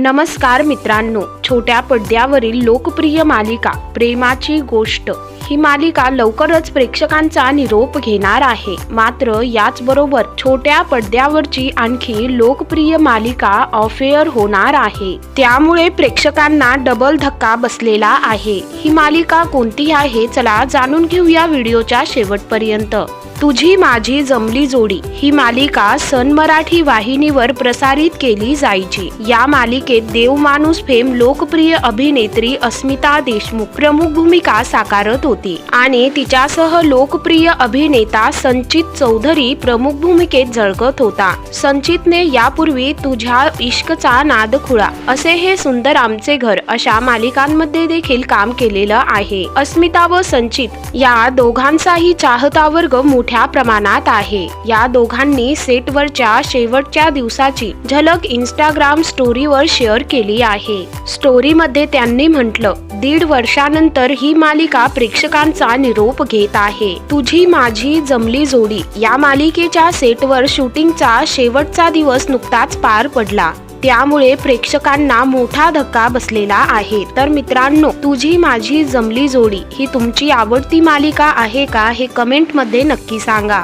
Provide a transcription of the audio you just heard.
नमस्कार मित्रांनो. छोट्या पडद्यावरील लोकप्रिय मालिका प्रेमाची गोष्ट. ही मालिका लवकरच प्रेक्षकांचा निरोप घेणार आहे. मात्र याचबरोबर छोट्या पडद्यावरची आणखी लोकप्रिय मालिका ऑफेअर होणार आहे. त्यामुळे प्रेक्षकांना डबल धक्का बसलेला आहे. ही मालिका कोणती आहे? चला जाणून घेऊया व्हिडिओच्या शेवटपर्यंत. तुझी माझी जमली जोडी. ही मालिका सन मराठी वाहिनीवर प्रसारित केली जायची. या मालिकेत देव माणूस फेम लोकप्रिय अभिनेत्री अस्मिता देशमुख प्रमुख भूमिका साकारत होती आणि तिच्यासह लोकप्रिय अभिनेता संचित चौधरी प्रमुख भूमिकेत झळकत होता. संचितने यापूर्वी तुझ्या इश्कचा नाद खुळा असे हे सुंदर आमचे घर अशा मालिकांमध्ये देखील काम केलेलं आहे. अस्मिता व संचित या दोघांचाही चाहता वर्ग मोठ्या प्रमाणात आहे. या दोघांनी सेटवरच्या शेवटच्या दिवसाची झलक इंस्टाग्राम स्टोरीवर शेअर केली आहे. स्टोरीमध्ये त्यांनी म्हटलं दीड वर्षानंतर ही मालिका प्रेक्षकांचा निरोप घेत आहे. तुझी माझी जमली जोडी. या मालिकेच्या सेटवर शूटिंगचा शेवटचा दिवस नुकताच पार पडला. त्यामुळे प्रेक्षकांना मोठा धक्का बसलेला आहे. तर मित्रांनो तुझी माझी जमली जोडी ही तुमची आवडती मालिका आहे का हे कमेंटमध्ये नक्की सांगा.